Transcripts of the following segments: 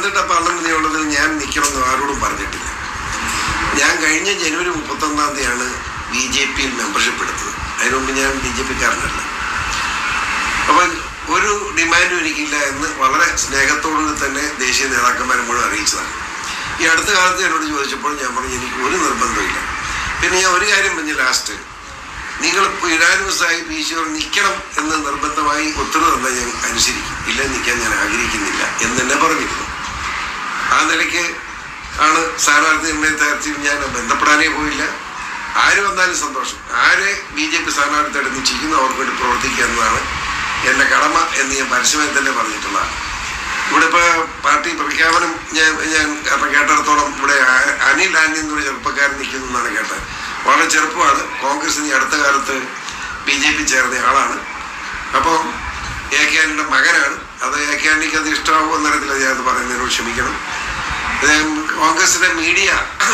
Pathanamthitta parliament നിയമത്തിൽ ഞാൻ നിൽക്കണമെന്ന് ആരോടും പറഞ്ഞിട്ടില്ല. ഞാൻ കഴിഞ്ഞ ജനുവരി മുപ്പത്തൊന്നാം തീയതിയാണ് ബി ജെ പിയിൽ മെമ്പർഷിപ്പ് എടുത്തത്. അതിനു മുമ്പ് ഞാൻ ബി ജെ പിക്കാരനല്ല. അപ്പം ഒരു ഡിമാൻഡും എനിക്കില്ല എന്ന് വളരെ സ്നേഹത്തോടുകൂടി തന്നെ ദേശീയ നേതാക്കന്മാരെ മുഴുവൻ അറിയിച്ചതാണ്. ഈ അടുത്ത കാലത്ത് എന്നോട് ചോദിച്ചപ്പോൾ ഞാൻ പറഞ്ഞു എനിക്ക് ഒരു നിർബന്ധമില്ല പിന്നെ ഞാൻ ഒരു കാര്യം പറഞ്ഞു ലാസ്റ്റ് നിങ്ങൾ യുനാനിമസായി സി നിൽക്കണം എന്ന് നിർബന്ധമായി ഉത്തരവ് തന്നാൽ ഞാൻ അനുസരിക്കും. ഇല്ല നിൽക്കാൻ ഞാൻ ആഗ്രഹിക്കുന്നില്ല. എന്ന് തന്നെ പറഞ്ഞിരുന്നു. നിലയ്ക്ക് ആണ് സ്ഥാനാർത്ഥി നിർണയത്തിൽ ഞാൻ ബന്ധപ്പെടാനേ പോയില്ല. ആര് വന്നാലും സന്തോഷം. ആരെ ബി ജെ പി സ്ഥാനാർത്ഥിയായിട്ട് നിശ്ചയിക്കുന്നു അവർക്ക് വേണ്ടി പ്രവർത്തിക്കുക എന്നതാണ് എന്റെ കടമ എന്ന് ഞാൻ പരസ്യമായി തന്നെ പറഞ്ഞിട്ടുള്ളതാണ് ഇവിടെ ഇപ്പോൾ പാർട്ടി പ്രഖ്യാപനം ഞാൻ ഞാൻ കേട്ടിടത്തോളം ഇവിടെ അനിൽ ആന്റി എന്നൊരു ചെറുപ്പക്കാരൻ നിൽക്കുന്നു എന്നാണ് കേട്ടത്. വളരെ ചെറുപ്പമാണ്. കോൺഗ്രസ് ഈ അടുത്ത കാലത്ത് ബി ജെ പി ചേർന്ന ആളാണ്. അപ്പോൾ എ കെ ആന്റിയുടെ മകനാണ്. അത് എ കെ ആന്റിക്ക് അത് ഇഷ്ടമാകുമോ എന്നറിയത്തില്ല ഞാൻ അത് പറയുന്നതിനോട് ക്ഷമിക്കണം. കോൺഗ്രസിന്റെ മീഡിയ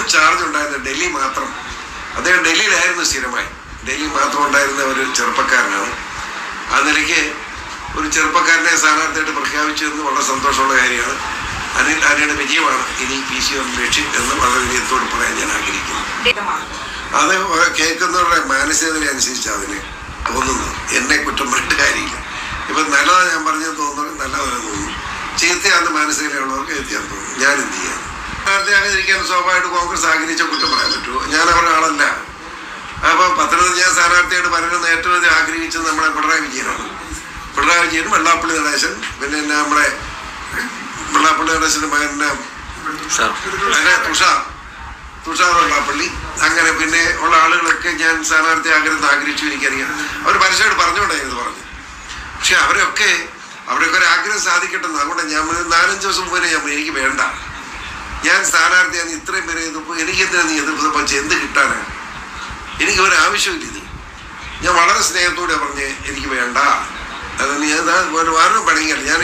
ചാർജ് ഉണ്ടായിരുന്ന ഡൽഹി മാത്രം. അദ്ദേഹം ഡൽഹിയിലായിരുന്നു സ്ഥിരമായി. ഡൽഹി മാത്രം ഉണ്ടായിരുന്ന ഒരു ചെറുപ്പക്കാരനാണ്. ആ നിലയ്ക്ക് ഒരു ചെറുപ്പക്കാരനെ സ്ഥാനാർത്ഥിയായിട്ട് പ്രഖ്യാപിച്ചു എന്ന് വളരെ സന്തോഷമുള്ള കാര്യമാണ്. അനിൽ ആര്യയുടെ വിജയമാണ് ഇനി പി സി ലക്ഷ്യം എന്ന് വളരെ വിജയത്തോട് പറയാൻ ഞാൻ ആഗ്രഹിക്കുന്നു. അത് കേൾക്കുന്നവരുടെ മാനസികത അനുസരിച്ച് അതിന് തോന്നുന്നത് എന്നെ കുറ്റം പറഞ്ഞിട്ട് കാര്യമില്ല. ഇപ്പൊ നല്ലതാണ് ഞാൻ പറഞ്ഞത് തോന്നുന്നത് നല്ലതാണ് തോന്നുന്നു. ചീത്തയാന്ന് മാനസികതയുള്ളവർക്ക് എത്തിയാൽ തോന്നുന്നു. ഞാൻ എന്ത് ചെയ്യാൻ സ്ഥാനാർത്ഥിയാകാതിരിക്കാൻ സ്വാഭാവികമായിട്ട് കോൺഗ്രസ് ആഗ്രഹിച്ച കുറ്റം പറയാൻ പറ്റുമോ? ഞാൻ അവരുടെ ആളല്ല. അപ്പോൾ പത്തനംതിട്ട ഞാൻ സ്ഥാനാർത്ഥിയായിട്ട് പറയുന്നത് ഏറ്റവും അധികം ആഗ്രഹിച്ചത് നമ്മുടെ പിണറായി വിജയനാണ്. പിണറായി വിജയൻ വെള്ളാപ്പള്ളി നടേശൻ പിന്നെ നമ്മുടെ വെള്ളാപ്പള്ളി നടേശന്റെ മകന്റെ തുഷാർ. തുഷാർ വെള്ളാപ്പള്ളി. അങ്ങനെ പിന്നെ ഉള്ള ആളുകളൊക്കെ ഞാൻ സ്ഥാനാർത്ഥി ആഗ്രഹം ആഗ്രഹിച്ചു എനിക്കറിയാം. അവർ പരസ്യമായിട്ട് പറഞ്ഞുകൊണ്ടാണ് ഇത് പറഞ്ഞു പക്ഷെ അവരൊക്കെ അവരൊക്കെ ഒരു ആഗ്രഹം സാധിക്കട്ടെ എന്ന്. അതുകൊണ്ട് ഞാൻ നാലഞ്ച് ദിവസം മുമ്പേ ഞാൻ എനിക്ക് വേണ്ട. ഞാൻ സ്ഥാനാർത്ഥിയാണ് ഇത്രയും പേരെ എതിർപ്പ് എനിക്ക് എന്തിനാ നീ എതിർപ്പ് പക്ഷെ എന്ത് കിട്ടാനാണ് എനിക്ക് ഒരു ആവശ്യമില്ല ഇത്. ഞാൻ വളരെ സ്നേഹത്തോടെ പറഞ്ഞ് എനിക്ക് വേണ്ട. അത് നീ അത് ഒരു വാരം പണിയല്ല ഞാൻ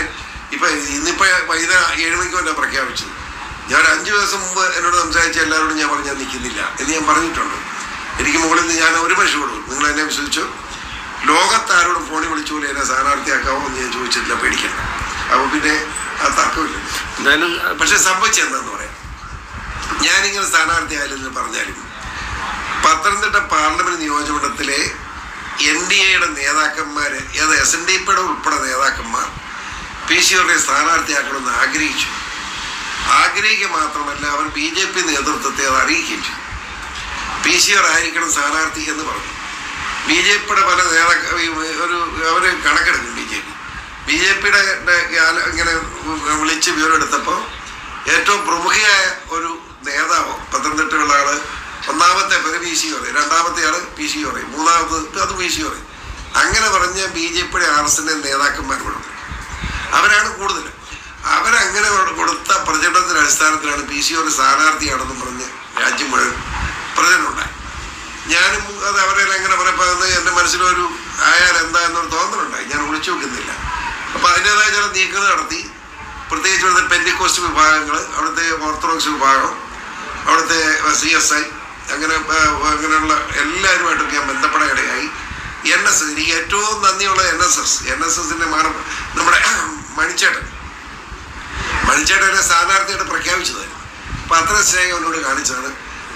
ഇപ്പൊ ഇന്നിപ്പോ വൈകുന്നേരം ഏഴ് മണിക്ക് വരെ പ്രഖ്യാപിച്ചത്. ഞാൻ ഒരു അഞ്ചു ദിവസം മുമ്പ് എന്നോട് സംസാരിച്ച എല്ലാവരോടും ഞാൻ പറഞ്ഞാൽ നിൽക്കുന്നില്ല എന്ന് ഞാൻ പറഞ്ഞിട്ടുണ്ട്. എനിക്ക് മുകളിൽ നിന്ന് ഞാൻ ഒരു പക്ഷേ കൊടുക്കും. നിങ്ങൾ എന്നെ വിശ്വസിച്ചു? ലോകത്താരോടും ഫോണിൽ വിളിച്ചു പോലെ എന്നെ സ്ഥാനാർത്ഥിയാക്കാമോ എന്ന് ഞാൻ ചോദിച്ചിട്ടില്ല പേടിക്കണം അപ്പൊ പിന്നെ ആ തർക്കമില്ല. എന്തായാലും പക്ഷെ സംഭവിച്ചെന്താന്ന് പറയാം. ഞാനിങ്ങനെ സ്ഥാനാർത്ഥിയായാലെന്ന് പറഞ്ഞാലും പത്തനംതിട്ട പാർലമെന്റ് നിയോജകമണ്ഡലത്തിലെ എൻ ഡി എയുടെ നേതാക്കന്മാര് അത് എസ് എൻ ഡി പിയുടെ ഉൾപ്പെടെ നേതാക്കന്മാർ പി സി ഓറിനെ സ്ഥാനാർത്ഥിയാക്കണമെന്ന് ആഗ്രഹിച്ചു. ആഗ്രഹിക്കുക മാത്രമല്ല അവർ ബി ജെ പി നേതൃത്വത്തെ അത് അറിയിക്കുകയും ചെയ്തു. പി സി ആർ ആയിരിക്കണം സ്ഥാനാർത്ഥി എന്ന് പറഞ്ഞു. ബി ജെ പിയുടെ പല നേതാക്ക ഒരു അവർ കണക്കെടുക്കും B J P. B J പിയുടെ ഇങ്ങനെ വിളിച്ച് വിവരം എടുത്തപ്പോൾ ഏറ്റവും പ്രമുഖയായ ഒരു നേതാവ് പത്തനംതിട്ടയുള്ള ആൾ. ഒന്നാമത്തെ പേര് പി സി പറയും. രണ്ടാമത്തെ ആൾ പി സി പറയും. മൂന്നാമത്തെ അത് പി സി പറയും. അങ്ങനെ പറഞ്ഞ ബി ജെ പിയുടെ ആർ എസ് എന്റെ നേതാക്കന്മാർ ഇവിടെ അവരാണ് കൂടുതൽ. അവരങ്ങനെ കൊടുത്ത പ്രചരണത്തിന്റെ അടിസ്ഥാനത്തിലാണ് പി സി ഒരു സ്ഥാനാർത്ഥിയാണെന്ന് പറഞ്ഞ് രാജ്യം മുഴുവൻ പ്രചരണം ഉണ്ടായി ഞാനും അത് അവരെ എങ്ങനെ പറയപ്പോൾ അത് എന്റെ മനസ്സിലൊരു ആയാൽ എന്താ എന്നൊരു തോന്നലുണ്ടായി. ഞാൻ ഒളിച്ചു വെക്കുന്നില്ല അപ്പം അതിന്റെതായ ചില നീക്കങ്ങൾ നടത്തി. പ്രത്യേകിച്ച് ഇവിടുത്തെ പെൻഡിക്കോസ്റ്റ് വിഭാഗങ്ങൾ അവിടുത്തെ ഓർത്തഡോക്സ് വിഭാഗം അവിടുത്തെ സി എസ് ഐ അങ്ങനെ അങ്ങനെയുള്ള എല്ലാവരുമായിട്ടും ഞാൻ ബന്ധപ്പെടാൻ ഇടയായി എൻ എസ് എസ് എനിക്ക് ഏറ്റവും നന്ദിയുള്ള N S S N S എസിന്റെ മാനം നമ്മുടെ മണിച്ചേട്ടൻ. മണിച്ചേട്ടനെ സ്ഥാനാർത്ഥിയായിട്ട് പ്രഖ്യാപിച്ചതായിരുന്നു. അപ്പം അത്ര സ്നേഹം എന്നോട് കാണിച്ചതാണ്.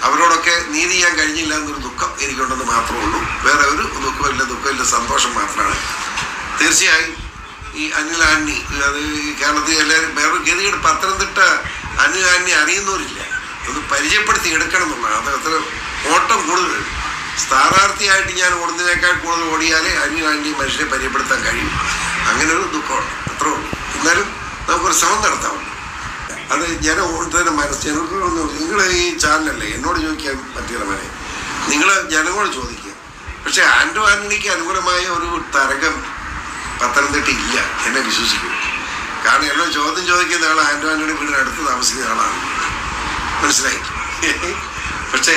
അവരോടൊക്കെ നീതി ചെയ്യാൻ കഴിഞ്ഞില്ല എന്നൊരു ദുഃഖം എനിക്കുണ്ടെന്ന് മാത്രമേ ഉള്ളൂ. വേറെ ഒരു ദുഃഖമില്ല ദുഃഖമില്ല സന്തോഷം മാത്രമാണ്. തീർച്ചയായും ഈ അനിൽ ആന്നി അത് കേരളത്തിൽ എല്ലാവരും വേറൊരു ഗതികേട്. പത്തനംതിട്ട അനിൽ ആന്നി അറിയുന്നവരില്ല. ഒന്ന് പരിചയപ്പെടുത്തി എടുക്കണം എന്നുള്ളതാണ് അത് അത്ര ഓട്ടം കൂടുതൽ. സ്ഥാനാർത്ഥിയായിട്ട് ഞാൻ ഓടുന്നതിനേക്കാൾ കൂടുതൽ ഓടിയാലേ അനിൽ ആന്റി മനുഷ്യരെ പരിചയപ്പെടുത്താൻ കഴിയും. അങ്ങനെ ഒരു ദുഃഖമുണ്ട്. അത്രേ ഉള്ളൂ. എന്നാലും നമുക്കൊരു ശ്രമം നടത്താമുണ്ട് അത് ഞാൻ ഓടുന്നതിന് മനസ്സ് ജനങ്ങളൊന്നും നിങ്ങൾ ഈ ചാനലല്ലേ? എന്നോട് ചോദിക്കാൻ പറ്റില്ല മനെ. നിങ്ങൾ ജനങ്ങളോട് ചോദിക്കുക. പക്ഷെ ആൻഡോ ആന്റണിക്ക് അനുകൂലമായ ഒരു തരംഗം പത്തനംതിട്ട ഇല്ല. എന്നെ വിശ്വസിക്കും. കാരണം എന്നോട് ചോദ്യം ചോദിക്കുന്ന ആൾ ആൻഡോ ആന്റണി വീടിനടുത്ത് താമസിക്കുന്ന ആളാണ്. മനസ്സിലായി. പക്ഷേ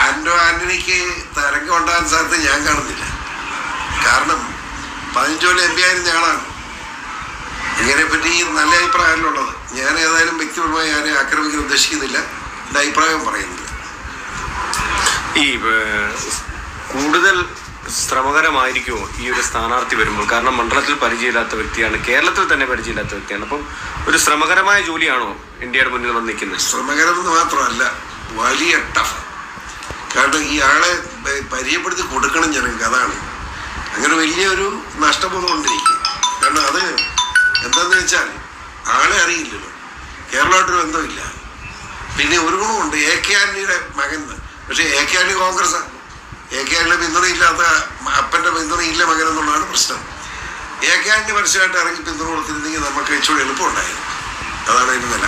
ആൻഡോ ആന്റണിക്ക് തരംഗം ഉണ്ടാകാൻ സാധ്യത ഞാൻ കാണുന്നില്ല. കാരണം പതിനഞ്ചോലെ എം പി ആയിരുന്ന ആളാണ്. ഇതിനെപ്പറ്റി നല്ല അഭിപ്രായമല്ലുള്ളത് ഞാൻ ഏതായാലും വ്യക്തിപരമായി ആരെ ആക്രമിക്കാൻ ഉദ്ദേശിക്കുന്നില്ല. എന്റെ അഭിപ്രായം പറയുന്നില്ല. ഈ കൂടുതൽ ശ്രമകരമായിരിക്കുമോ ഈ ഒരു സ്ഥാനാർത്ഥി വരുമ്പോൾ? കാരണം മണ്ഡലത്തിൽ പരിചയമില്ലാത്ത വ്യക്തിയാണ് കേരളത്തിൽ തന്നെ പരിചയമില്ലാത്ത വ്യക്തിയാണ്. അപ്പം ഒരു ശ്രമകരമായ ജോലിയാണോ ഇന്ത്യയുടെ മുന്നിൽ വന്നിരിക്കുന്നത് ശ്രമകരം എന്ന് മാത്രമല്ല വലിയ ടഫ് കാരണം ഈ ആളെ പരിചയപ്പെടുത്തി കൊടുക്കണം ജനങ്ങൾക്ക് അതാണ്. അങ്ങനെ വലിയൊരു നഷ്ടബോധം കൊണ്ടിരിക്കും കാരണം അത് എന്താന്ന് വെച്ചാൽ ആളെ അറിയില്ലല്ലോ. കേരളമായിട്ടൊരു ബന്ധമില്ല. പിന്നെ ഒരു ഗുണമുണ്ട് എ കെ ആന്റണിയുടെ മകൻ. പക്ഷേ എ കെ ആന്റണി കോൺഗ്രസ്സാണ് എ കെ ആന്റണി പിന്തുണയില്ലാത്ത അപ്പന്റെ പിന്തുണയില്ല മകൻ എന്നുള്ളതാണ് പ്രശ്നം. എ കെ ആന്റണി പരസ്യമായിട്ട് ഇറങ്ങി പിന്തുണ കൊടുത്തിരുന്നെങ്കിൽ നമുക്ക് ഇച്ചിരി എളുപ്പമുണ്ടായിരുന്നു. അതാണ് അതിന് നില.